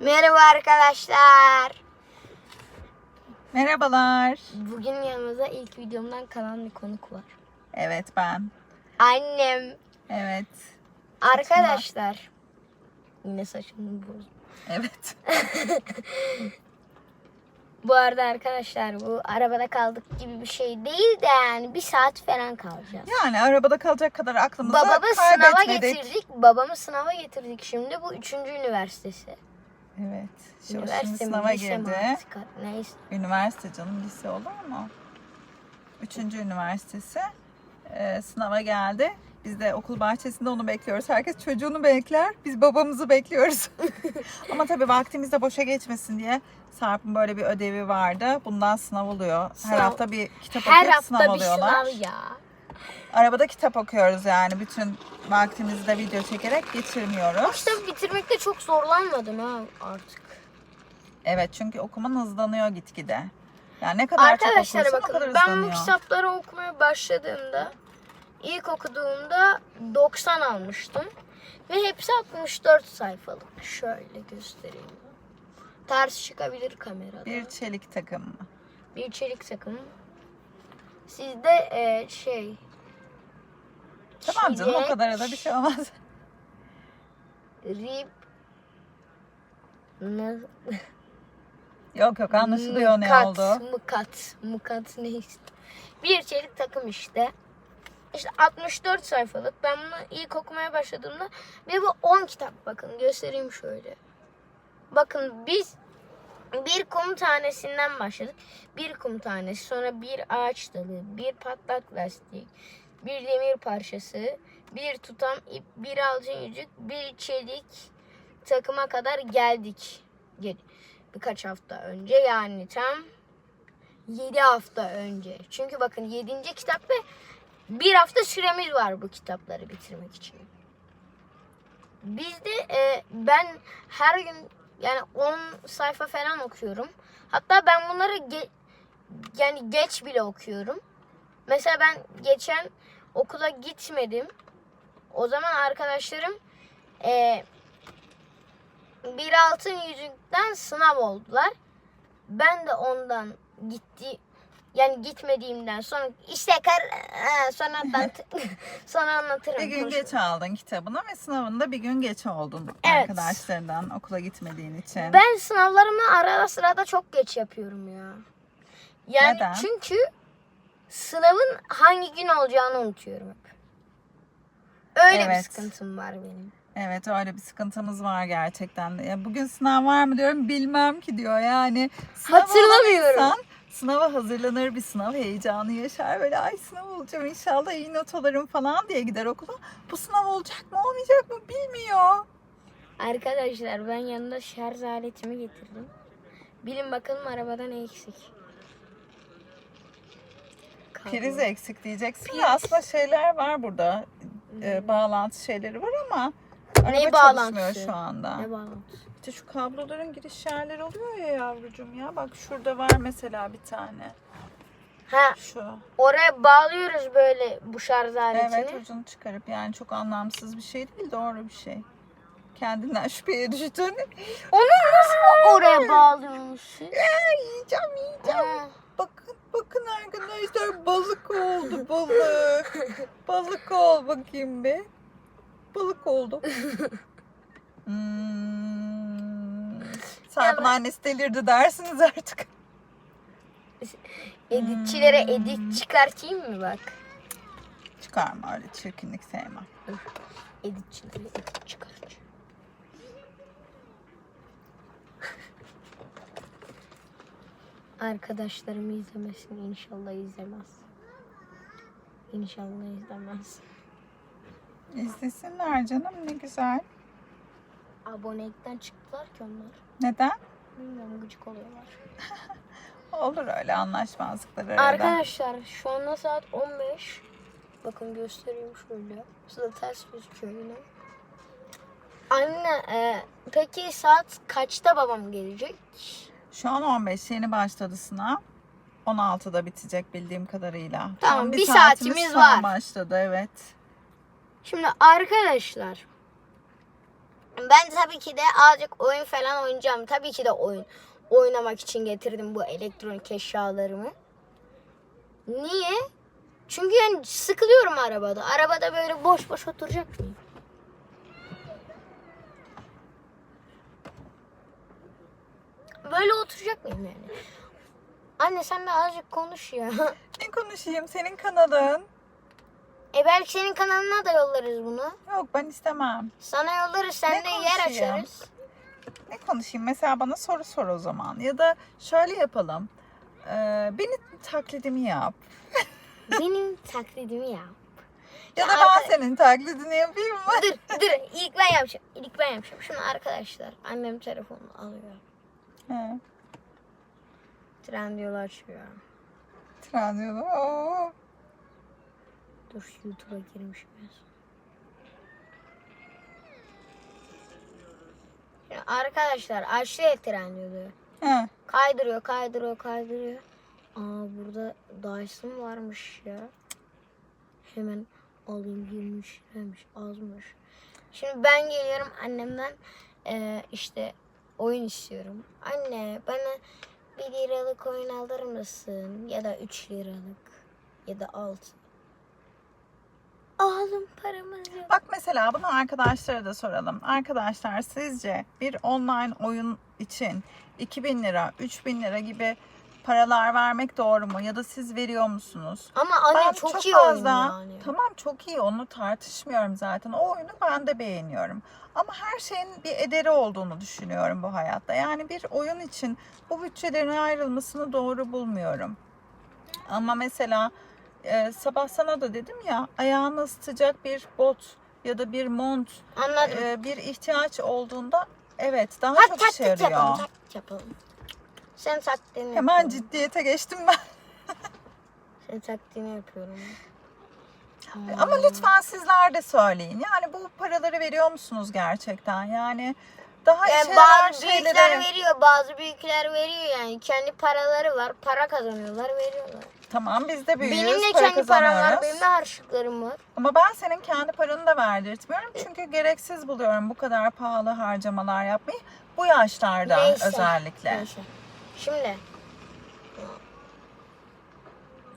Merhaba arkadaşlar. Merhabalar. Bugün yanımızda ilk videomdan kalan bir konuk var. Evet ben. Annem. Evet. Arkadaşlar. Yine saçımı bozdum. Evet. Bu arada arkadaşlar bu arabada kaldık gibi bir şey değil de yani bir saat falan kalacağız. Yani arabada kalacak kadar aklımızı Babamı sınava kaybetmedik. getirdik. Babamı sınava getirdik. Şimdi bu üçüncü üniversitesi. Evet. Şimdi mi, sınava girdi. Neyse. Üniversite canım lise olur mu? Üçüncü üniversitesi. Ee, sınava geldi. Biz de okul bahçesinde onu bekliyoruz. Herkes çocuğunu bekler. Biz babamızı bekliyoruz. Ama tabii vaktimiz de boşa geçmesin diye Sarp'ın böyle bir ödevi vardı. Bundan sınav oluyor. Her Sınav. hafta bir kitap Her okuyup hafta sınav bir alıyorlar. sınav ya. Arabada kitap okuyoruz yani. Bütün vaktimizi de video çekerek geçirmiyoruz. Kitabı bitirmekte çok zorlanmadım ha artık. Evet çünkü okuman hızlanıyor gitgide. Yani ne kadar Arkadaşlar çok okursan o bakın kadar ben bu hızlanıyor. kitapları okumaya başladığımda ilk okuduğumda 90 almıştım. Ve hepsi 64 sayfalık. Şöyle göstereyim. Ters çıkabilir kamerada. Bir çelik takım mı? Bir çelik takım. Sizde e, şey Tamam canım o kadar da bir şey olmaz. Ne? Yok yok anlaşılıyor ne Mukat, oldu. Mukat, mukat neyse. Bir çelik takım işte. İşte 64 sayfalık. Ben bunu ilk okumaya başladığımda ve bu 10 kitap bakın göstereyim şöyle. Bakın biz bir kum tanesinden başladık. Bir kum tanesi, sonra bir ağaç dalı, bir patlak lastik, bir demir parçası, bir tutam ip, bir altın yüzük, bir çelik takıma kadar geldik. Ge- Birkaç hafta önce yani tam 7 hafta önce. Çünkü bakın 7. kitap ve bir hafta süremiz var bu kitapları bitirmek için. Bizde e, ben her gün yani 10 sayfa falan okuyorum. Hatta ben bunları ge- yani geç bile okuyorum. Mesela ben geçen okula gitmedim. O zaman arkadaşlarım e, bir altın yüzükten sınav oldular. Ben de ondan gitti yani gitmediğimden sonra işte kar ha, sonra anlat sonra anlatırım. Bir gün konuşuruz. geç aldın kitabını ve sınavında bir gün geç oldun Evet. arkadaşlarından okula gitmediğin için. Ben sınavlarımı arada sırada çok geç yapıyorum ya. Yani Neden? çünkü sınavın hangi gün olacağını unutuyorum hep. Öyle bir Evet. sıkıntım var benim. Evet öyle bir sıkıntımız var gerçekten de. Ya bugün sınav var mı diyorum bilmem ki diyor yani. Sınava olan Hatırlamıyorum. insan sınava hazırlanır bir sınav heyecanı yaşar. Böyle ay sınav olacağım inşallah iyi not alırım falan diye gider okula. Bu sınav olacak mı olmayacak mı bilmiyor. Arkadaşlar ben yanında şarj aletimi getirdim. Bilin bakalım arabada ne eksik. Kablo. Priz eksik diyeceksin de aslında şeyler var burada. Ee, bağlantı şeyleri var ama araba Ne çalışmıyor bağlantısı? şu anda. Ne bağlantısı? İşte şu kabloların giriş yerleri oluyor ya yavrucuğum ya. Bak şurada var mesela bir tane. Ha Şu. oraya bağlıyoruz böyle bu şarj aletini. Evet ucunu çıkarıp yani çok anlamsız bir şey değil doğru bir şey. Kendinden şüpheye düştün. Onu nasıl oraya bağlıyorsun? Ya, yiyeceğim yiyeceğim. Ha. Bakın bakın arkadaşlar balık oldu balık. balık ol bakayım bir. Balık oldu. Hmm. Sarp'ın Ya annesi delirdi dersiniz artık. Editçilere edit çıkartayım mı bak? Çıkarma öyle çirkinlik sevmem. Editçilere edit çıkartacağım. Arkadaşlarım izlemesin inşallah izlemez. İnşallah izlemez. İzlesinler canım ne güzel. Abonelikten çıktılar ki onlar. Neden? Bilmiyorum gıcık oluyorlar. Olur öyle anlaşmazlıklar arada. Arkadaşlar şu anda saat 15. Bakın göstereyim şöyle. Size ters gözüküyor yine. Anne e, peki saat kaçta babam gelecek? Şu an 15 yeni başladı sınav. 16'da bitecek bildiğim kadarıyla. Tamam, Tam bir saatimiz saatimiz sonra var. başladı evet. Şimdi arkadaşlar Ben tabii ki de azıcık oyun falan oynayacağım. Tabii ki de oyun oynamak için getirdim bu elektronik eşyalarımı. Niye? Çünkü yani sıkılıyorum arabada. Arabada böyle boş boş oturacak mıyım? Böyle oturacak mıyım yani? Anne sen de azıcık konuş ya. Ne konuşayım? Senin kanalın. e belki senin kanalına da yollarız bunu. Yok ben istemem. Sana yollarız sen Ne de yer konuşayım? açarız. Ne konuşayım? Mesela bana soru sor o zaman. Ya da şöyle yapalım. Ee, beni taklidimi yap. Benim taklidimi yap. Ya da ben arka- senin taklidini yapayım mı? dur dur ilk ben yapacağım. İlk ben yapacağım. Şimdi arkadaşlar annem telefonunu alıyor. He. Trendyol açıyor. Trendyol'u. Oo. Dur YouTube'a girmişim ben. Şimdi arkadaşlar açtı ya Trendyol'u. He. Kaydırıyor kaydırıyor kaydırıyor. Aa burada Dyson varmış ya. Hemen alayım 20 liraymış azmış. Şimdi ben geliyorum annemden eee, işte oyun istiyorum. Anne bana 1 liralık oyun alır mısın? Ya da 3 liralık ya da 6. Oğlum paramız yok. Bak mesela bunu arkadaşlara da soralım. Arkadaşlar sizce bir online oyun için 2000 lira, 3000 lira gibi paralar vermek doğru mu? Ya da siz veriyor musunuz? Ama anne ben çok, iyi oyun fazla, yani. Tamam çok iyi onu tartışmıyorum zaten. O oyunu ben de beğeniyorum. Ama her şeyin bir ederi olduğunu düşünüyorum bu hayatta. Yani bir oyun için bu bütçelerin ayrılmasını doğru bulmuyorum. Ama mesela e, sabah sana da dedim ya ayağını ısıtacak bir bot ya da bir mont Anladım. e, bir ihtiyaç olduğunda evet daha Hadi çok işe yapalım, yarıyor. taktik yapalım. Sen taktiğini Hemen yapıyorum. ciddiyete geçtim ben. Sen taktiğini yapıyorum. Ama lütfen sizler de söyleyin. Yani bu paraları veriyor musunuz gerçekten? Yani daha Yani bazı büyükler şeylere... veriyor, bazı büyükler veriyor yani. Kendi paraları var, para kazanıyorlar, veriyorlar. Tamam biz de büyüğüz, benim de para kendi param var, benim de harçlıklarım var. Ama ben senin kendi paranı da verdirtmiyorum. Çünkü gereksiz buluyorum bu kadar pahalı harcamalar yapmayı. Bu yaşlarda Neyse, özellikle. Neyse. Şimdi.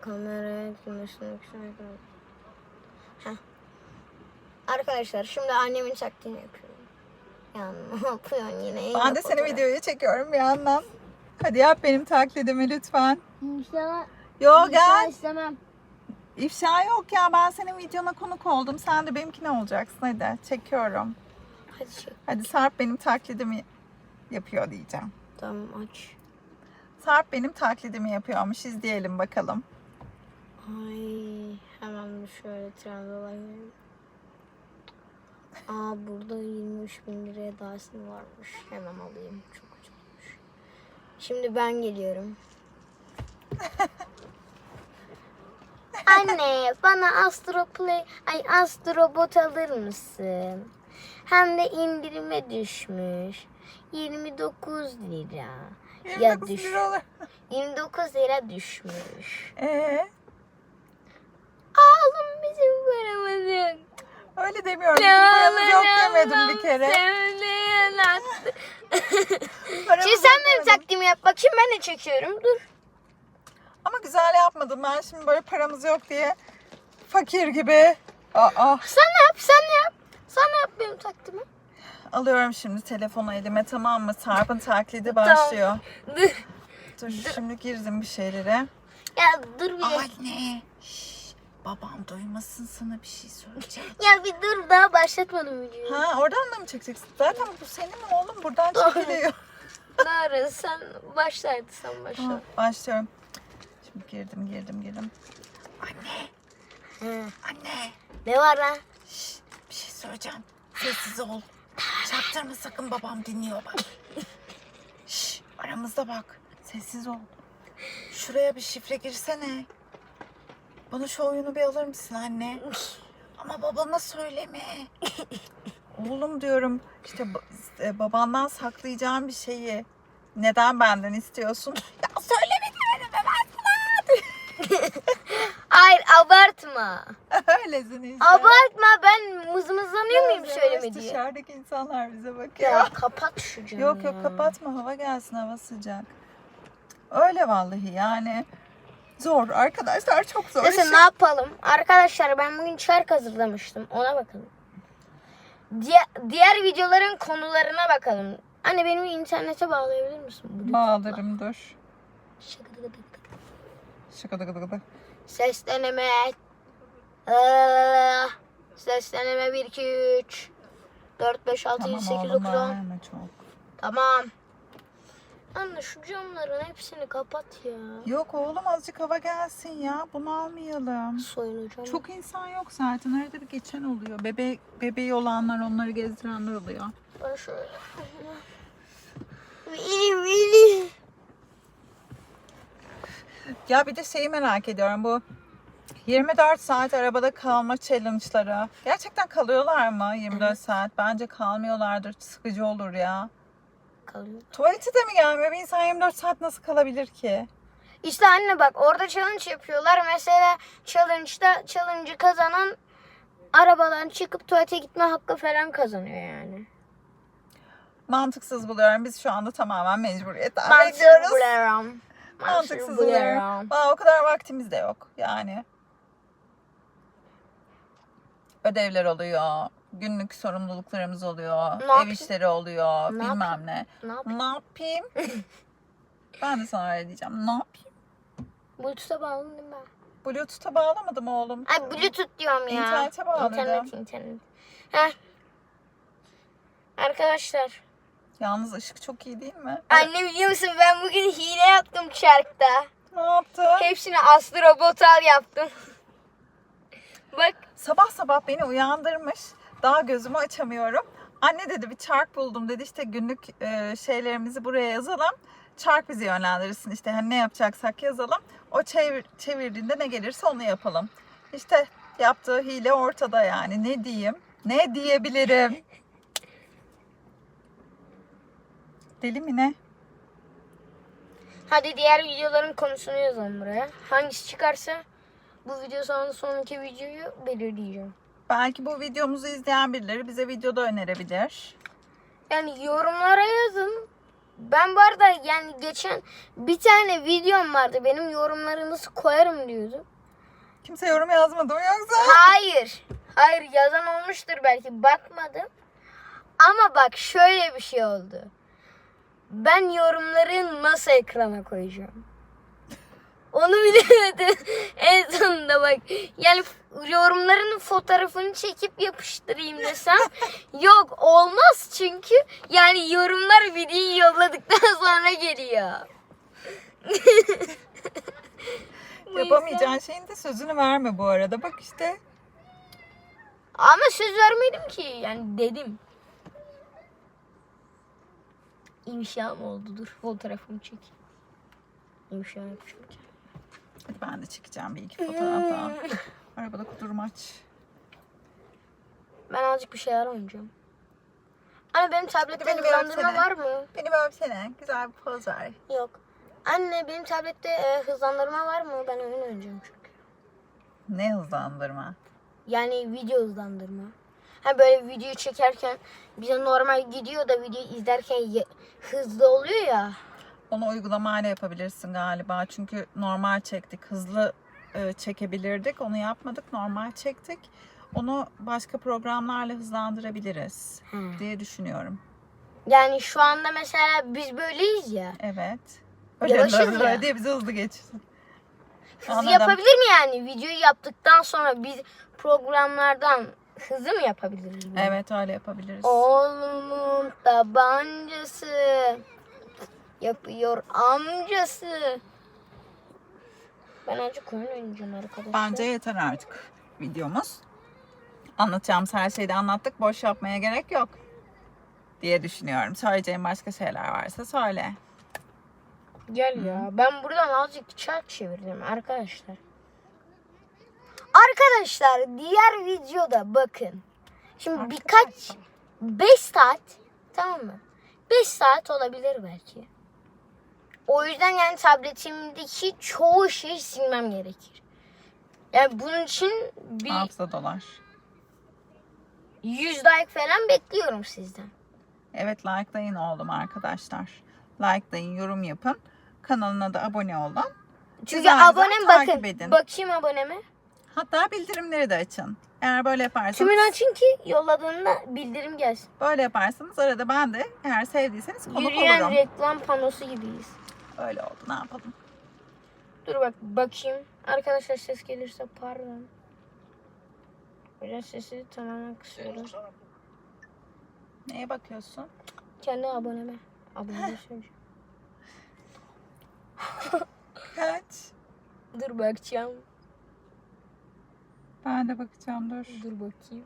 Kameraya gitmesini yükseltelim. Heh. Arkadaşlar şimdi annemin taktiğini yapıyorum. Ya ne yapıyorsun yine? Ben de seni videoya çekiyorum bir yandan. Hadi yap benim taklidimi lütfen. İnşallah, Yo gel. istemem. İfşa yok ya ben senin videona konuk oldum. Sen de benimkine olacaksın hadi. Çekiyorum. Hadi çek. Hadi Sarp benim taklidimi yapıyor diyeceğim. Tamam aç. Sarp benim taklidimi yapıyormuş. İzleyelim bakalım. Ay hemen şöyle Trendyol'a girelim. Aa burada 23 bin liraya Dyson varmış. Hemen alayım. Çok ucuzmuş. Şimdi ben geliyorum. Anne bana Astro Play, ay Astro Bot alır mısın? Hem de indirime düşmüş. 29 lira. Ya 29 düş. lira olur. 29 lira düşmüş. Ee, Oğlum bizim paramız yok. öyle demiyorum. Paramız yok demedim bir kere. Şimdi sen benim taktiğimi yap. Bak şimdi ben de çekiyorum. Dur. Ama güzel yapmadım. Ben şimdi böyle paramız yok diye fakir gibi. Aa, Sen yap? Sen yap? Sen yap benim taktiğimi? Alıyorum şimdi telefonu elime tamam mı? Sarp'ın taklidi başlıyor. Dur. Dur şimdi girdim bir şeylere. Ya dur bir. Anne. Şş, babam duymasın sana bir şey söyleyeceğim. Ya bir dur daha başlatmadım videoyu. Ha oradan da mı çekeceksin? Zaten bu senin oğlum buradan çekiliyor. Doğru sen başlaydı sen başla. Tamam, başlıyorum. Şimdi girdim girdim girdim. Anne He. anne. Ne var lan? Şş, bir şey söyleyeceğim. Sessiz ol. Çaktırma sakın babam dinliyor bak. Şş, aramızda bak. Sessiz ol. Şuraya bir şifre girsene. Bana şu oyunu bir alır mısın anne? Ama babama söyleme. Oğlum diyorum işte e, babandan saklayacağım bir şeyi neden benden istiyorsun? Ya söyleme diyorum ben sana. Hayır abartma. Öylesin işte. Abartma ben mızmızlanıyor muyum Yavaş söyleme yavaş diye. Dışarıdaki insanlar bize bakıyor. Ya kapat şu camı Yok yok ya. kapatma hava gelsin hava sıcak. Öyle vallahi yani. Zor arkadaşlar çok zor. Neyse ne yapalım? Arkadaşlar ben bugün çark hazırlamıştım. Ona bakalım. Diğer, diğer videoların konularına bakalım. Anne benim internete bağlayabilir misin? Bağlarım dur. Şıkıdıkıdık. Şıkıdı gıdı gıdı. Ses deneme. Aa, Ses deneme 1 2 3 4 5 6 7 Tamam 8 oğlum 9 10. verme çok. Tamam. Anne şu camların hepsini kapat ya. Yok oğlum azıcık hava gelsin ya. Bunu almayalım. Soyunacağım. Çok insan yok zaten. Arada bir geçen oluyor. Bebe bebeği olanlar, onları gezdirenler oluyor. Ben şöyle. Vili vili. Ya bir de şeyi merak ediyorum bu 24 saat arabada kalma challenge'ları. Gerçekten kalıyorlar mı 24 saat? Bence kalmıyorlardır. Sıkıcı olur ya. Kalıyor. Tuvalete de mi gelmiyor? Bir insan 24 saat nasıl kalabilir ki? İşte anne bak orada challenge yapıyorlar. Mesela challenge'da challenge'ı kazanan arabadan çıkıp tuvalete gitme hakkı falan kazanıyor yani. Mantıksız buluyorum. Biz şu anda tamamen mecburiyetten Ben bekliyoruz. buluyorum. Mantıksız buluyorum. Aa, o kadar vaktimiz de yok yani. Ödevler oluyor. Günlük sorumluluklarımız oluyor. Ne ev yapayım? işleri oluyor. Ne bilmem ne. Ne yapayım? Ne yapayım? ben de sana öyle diyeceğim. Ne yapayım? Bluetooth'a bağladım değil mi ben? Bluetooth'a bağlamadım oğlum. Ay Bluetooth diyorum ya. İnternete bağladım. İnternet internet. Heh. Arkadaşlar. Yalnız ışık çok iyi değil mi? Anne biliyor musun ben bugün hile yaptım çarkta. Ne yaptın? Hepsini Aslı Robotal yaptım. Bak Sabah sabah beni uyandırmış. Daha gözümü açamıyorum. Anne dedi bir çark buldum dedi işte günlük e, şeylerimizi buraya yazalım. Çark bizi yönlendirirsin işte hani ne yapacaksak yazalım. O çevir, çevirdiğinde ne gelirse onu yapalım. İşte yaptığı hile ortada yani ne diyeyim? Ne diyebilirim? Deli mi ne? hadi diğer videoların konusunu yazalım buraya. Hangisi çıkarsa bu video sonunda sonraki videoyu belirleyeceğim. Belki bu videomuzu izleyen birileri bize videoda önerebilir. Yani yorumlara yazın. Ben bu arada yani geçen bir tane videom vardı. Benim yorumlarınızı koyarım diyordum. Kimse yorum yazmadı mı yoksa? Hayır. Hayır yazan olmuştur belki. Bakmadım. Ama bak şöyle bir şey oldu. Ben yorumları nasıl ekrana koyacağım? Onu bilemedim. en sonunda bak. Yani yorumların fotoğrafını çekip yapıştırayım desem yok olmaz çünkü yani yorumlar videoyu yolladıktan sonra geliyor. Yapamayacağın şeyin de sözünü verme bu arada. Bak işte Ama söz vermedim ki. Yani dedim. İmşam oldu. Dur fotoğrafımı çek. İmşa yapacağım. Hadi ben de çekeceğim bir iki fotoğraf daha. Arabada kudurmaç. Ben azıcık bir şeyler oynayacağım. Anne benim tablette beni hızlandırma var mı? Beni öpsene. Güzel bir poz ver. Yok. Anne benim tablette e, hızlandırma var mı? Ben oyun oynayacağım çünkü. Ne hızlandırma. Yani video hızlandırma. Ha böyle video çekerken bize normal gidiyor da video izlerken hızlı oluyor ya. Onu uygulamayla yapabilirsin galiba. Çünkü normal çektik. Hızlı e, çekebilirdik. Onu yapmadık. Normal çektik. Onu başka programlarla hızlandırabiliriz He. diye düşünüyorum. Yani şu anda mesela biz böyleyiz ya. Evet. Yavaşız Öyle ya. diye bizi hızlı geçsin. Hızlı Anladım. yapabilir mi yani? Videoyu yaptıktan sonra biz programlardan hızlı mı yapabiliriz? bunu? Evet öyle yapabiliriz. Oğlumun tabancası yapıyor amcası. Ben azıcık oyun oynayacağım arkadaşlar. Bence yeter artık videomuz. Anlatacağımız her şeyi de anlattık. Boş yapmaya gerek yok diye düşünüyorum. Söyleyeceğim başka şeyler varsa söyle. Gel ya. Ben buradan azıcık çark çevirdim arkadaşlar. Arkadaşlar diğer videoda bakın. Şimdi birkaç 5 saat tamam mı? 5 saat olabilir belki. O yüzden yani tabletimdeki çoğu şeyi silmem gerekir. Yani bunun için bir Hafıza dolar. 100 like falan bekliyorum sizden. Evet likelayın oğlum arkadaşlar. Likelayın, yorum yapın. Kanalına da abone olun. Çünkü Güzel güzel abonem takip bakın. edin. Bakayım aboneme. Hatta bildirimleri de açın. Eğer böyle yaparsanız, Tümünü açın ki yolladığında bildirim gelsin. böyle yaparsanız arada ben de eğer sevdiyseniz konuk Yürüyen olurum. reklam panosu gibiyiz. Öyle oldu ne yapalım. Dur bak bakayım. Arkadaşlar ses gelirse pardon. Biraz sesi tamamen kısıyorum. Neye bakıyorsun? Kendi aboneme. Abone söyleyeceğim. Kaç? Dur bakacağım. Ben de bakacağım dur. Dur bakayım.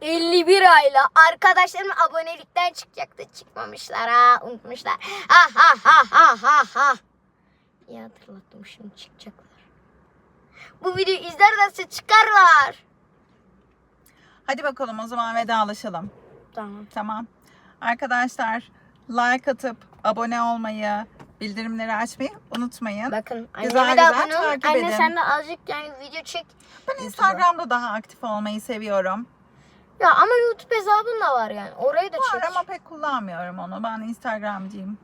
51 ayla arkadaşlarım abonelikten çıkacaktı. Çıkmamışlar ha. Unutmuşlar. Ha ha ha ha ha ha. İyi hatırlattım şimdi çıkacaklar. Bu videoyu izlerlerse çıkarlar. Hadi bakalım o zaman vedalaşalım. Tamam. Tamam. Arkadaşlar like atıp abone olmayı, bildirimleri açmayı unutmayın. Bakın Güzel anneme de güzel abone takip Anne edin. sen de azıcık yani video çek. Ben Instagram'da daha aktif olmayı seviyorum. Ya ama YouTube hesabın da var yani. Orayı da Var çek. ama pek kullanmıyorum onu. Ben Instagramcıyım.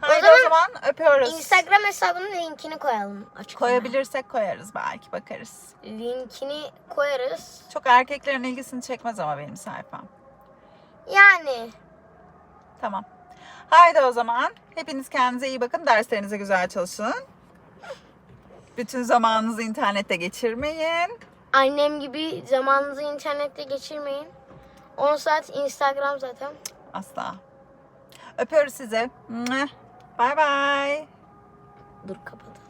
Haydi zaman o zaman öpüyoruz. Instagram hesabının linkini koyalım açıklamaya. Koyabilirsek koyarız belki bakarız. Linkini koyarız. Çok erkeklerin ilgisini çekmez ama benim sayfam. Yani Tamam. Haydi o zaman. Hepiniz kendinize iyi bakın. Derslerinize güzel çalışın. Bütün zamanınızı internette geçirmeyin. annem gibi zamanınızı internette geçirmeyin. 10 saat Instagram zaten. Asla. Öpüyoruz sizi. Bay bay. Dur kapatalım.